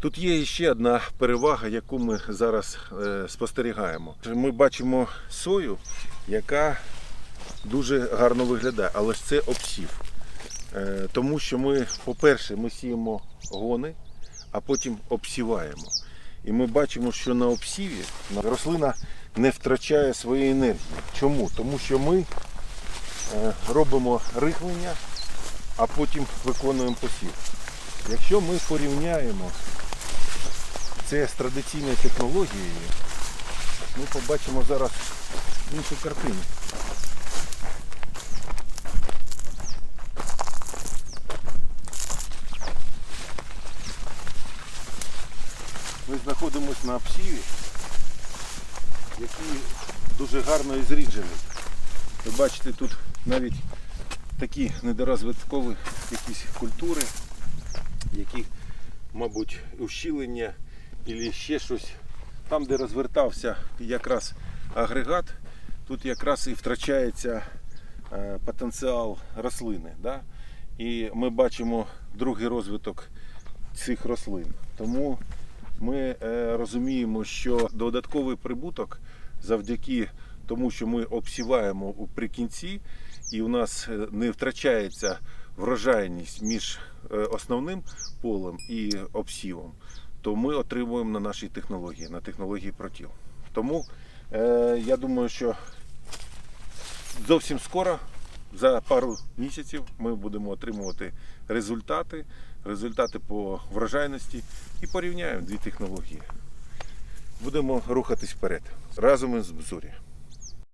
Тут є ще одна перевага, яку ми зараз е, спостерігаємо. Ми бачимо сою, яка дуже гарно виглядає, але ж це обсів. Е, тому що ми, по-перше, ми сіємо гони, а потім обсіваємо. І ми бачимо, що на обсіві рослина не втрачає своєї енергії. Чому? Тому що ми е, робимо рихлення, а потім виконуємо посів. Якщо ми порівняємо це з традиційною технологією, ми побачимо зараз іншу картину. Ми знаходимося на обсіві, який дуже гарно і зріджений. Ви бачите, тут навіть такі недорозвиткові якісь культури, які, мабуть, ущілення або ще щось. Там, де розвертався якраз агрегат, тут якраз і втрачається е, потенціал рослини. Да? І ми бачимо другий розвиток цих рослин. Тому ми е, розуміємо, що додатковий прибуток завдяки тому, що ми обсіваємо уприкінці, і у нас е, не втрачається врожайність між основним полем і обсівом, то ми отримуємо на нашій технології, на технології протіл. Тому е, я думаю, що зовсім скоро, за пару місяців, ми будемо отримувати результати, результати по врожайності і порівняємо дві технології. Будемо рухатись вперед разом із Бзурі.